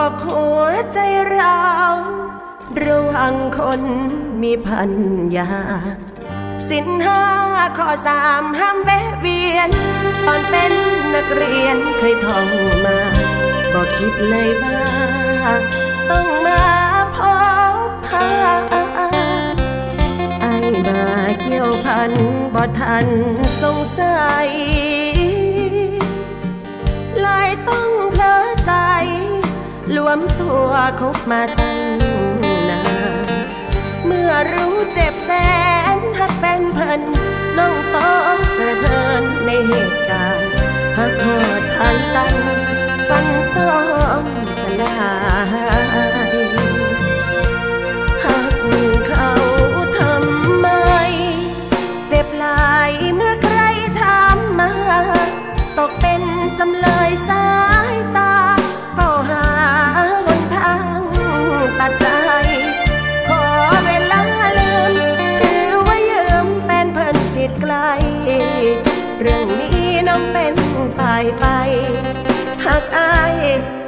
อกหัวใจเราระวังคนมีพันยา สินห้าข้อสามห้ามแวะเวียน ตอนเป็นนักเรียนเคยท่องมาบอกคิดเลยว่าต้องมาพบพาไอ้มาเกี่ยวพันบ่ทันสงสัย วมตัวคบมาตั้งนาน เมื่อรู้เจ็บแสนหักแฟนเพิ่นน้องต้องกระเทินในเหตุการณ์หักโทษทางตันฟันต้องสลายหักเขาทำไม เจ็บหลายเมื่อใครถามมา ตกเป็นจำเลยสายตา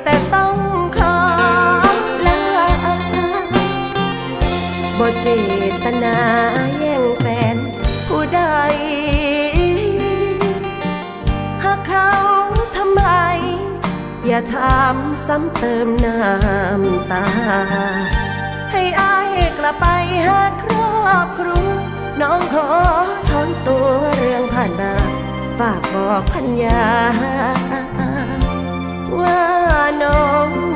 แต่ต้องขอลาบ่เจตนาแย่งแฟนผู้ใดหากเขาทำไม อย่าถามซ้ำเติมน้ำตา ให้อายกลับไปหาครอบครัวน้องขอถอนตัวเรื่องผ่านมาฝากบอกพัญญา ว่าน้อง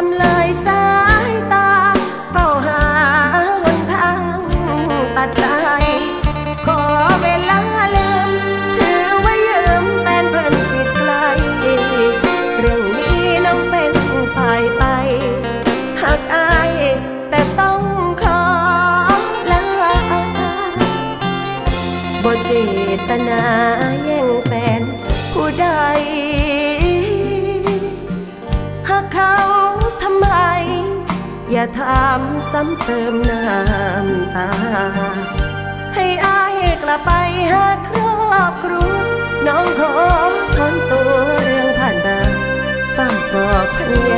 จำเลยสายตาเฝ้าหาหนทางตัดใจ ขอเวลาลืม ถือว่ายืมแฟนเพิ่นชิดไกล เรื่องนี้น้องเป็นฝ่ายไป หากอายแต่ต้องขอลาบ่เจตนาแย่งแฟนผู้ใด อย่าถามซ้ำเติมน้ำตา ให้อายกลับไปหาครอบครัวน้องขอถอนตัวเรื่องผ่านมาฝากบอกพัญญา